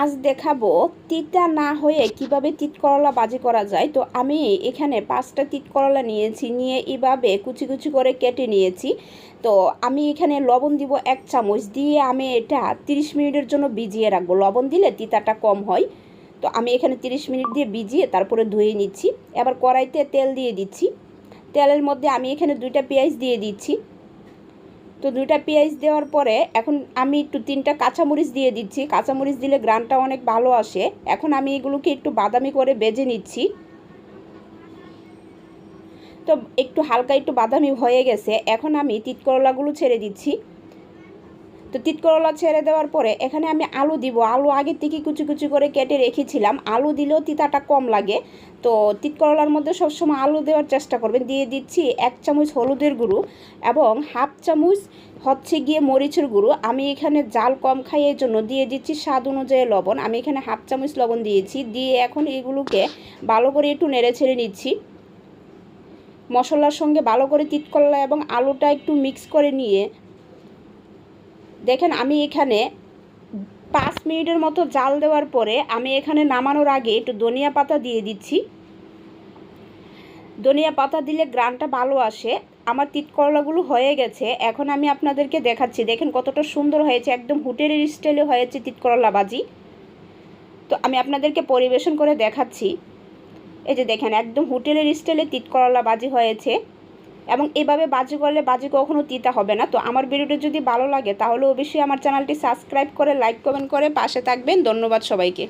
আজ দেখাবো তিতা না হয়ে কীভাবে তিত করলা বাজি করা যায়। তো আমি এখানে পাঁচটা তিত করলা নিয়েছি, নিয়ে এভাবে কুচি কুচি করে কেটে নিয়েছি। তো আমি এখানে লবণ দিব এক চামচ, দিয়ে আমি এটা তিরিশ মিনিটের জন্য ভিজিয়ে রাখব। লবণ দিলে তিতাটা কম হয়। তো আমি এখানে তিরিশ মিনিট দিয়ে ভিজিয়ে তারপরে ধুয়ে নিচ্ছি। এবার কড়াইতে তেল দিয়ে দিচ্ছি। তেলের মধ্যে আমি এখানে দুইটা পেঁয়াজ দিয়ে দিচ্ছি। তো দুইটা পেঁয়াজ দেওয়ার পরে এখন আমি একটু তিনটা কাঁচামরিচ দিয়ে দিচ্ছি। কাঁচামরিচ দিলে গ্রানটা অনেক ভালো আসে। এখন আমি এগুলোকে একটু বাদামি করে বেজে নিচ্ছি। তো একটু হালকা একটু বাদামি হয়ে গেছে। এখন আমি তিতকরলাগুলো ছেড়ে দিচ্ছি। তো তিত করলা ছেড়ে দেওয়ার পরে এখানে আমি আলু দিব। আলু আগে থেকে কুচি কুচি করে কেটে রেখেছিলাম। আলু দিলেও তিতাটা কম লাগে। তো তিত করলার মধ্যে সবসময় আলু দেওয়ার চেষ্টা করবেন। দিয়ে দিচ্ছি এক চামচ হলুদের গুঁড়ো এবং হাফ চামচ হচ্ছে গিয়ে মরিচের গুঁড়ো। আমি এখানে জাল কম খাই এর জন্য দিয়ে দিচ্ছি স্বাদ অনুযায়ী লবণ। আমি এখানে হাফ চামচ লবণ দিয়েছি। দিয়ে এখন এগুলোকে ভালো করে একটু নেড়ে ছেড়ে নিচ্ছি। মশলার সঙ্গে ভালো করে তিত করলা এবং আলুটা একটু মিক্স করে নিয়ে দেখেন, আমি এখানে পাঁচ মিনিটের মতো জাল দেওয়ার পরে আমি এখানে নামানোর আগে একটু ধনিয়া পাতা দিয়ে দিচ্ছি। ধনিয়া পাতা দিলে গ্রানটা ভালো আসে। আমার তিত করলাগুলো হয়ে গেছে। এখন আমি আপনাদেরকে দেখাচ্ছি। দেখেন, কতটা সুন্দর হয়েছে। একদম হোটেলের স্টাইলে হয়েছে তিত করলা বাজি তো আমি আপনাদেরকে পরিবেশন করে দেখাচ্ছি। এই যে দেখেন, একদম হোটেলের স্টাইলে তিত করলা বাজি হয়েছে। এবং এভাবে বাজি করলে বাজি কখনো তিতা হবে না। তো আমার ভিডিওটা যদি ভালো লাগে, তাহলে অবশ্যই আমার চ্যানেলটি সাবস্ক্রাইব করে, লাইক, কমেন্ট করে পাশে থাকবেন। ধন্যবাদ সবাইকে।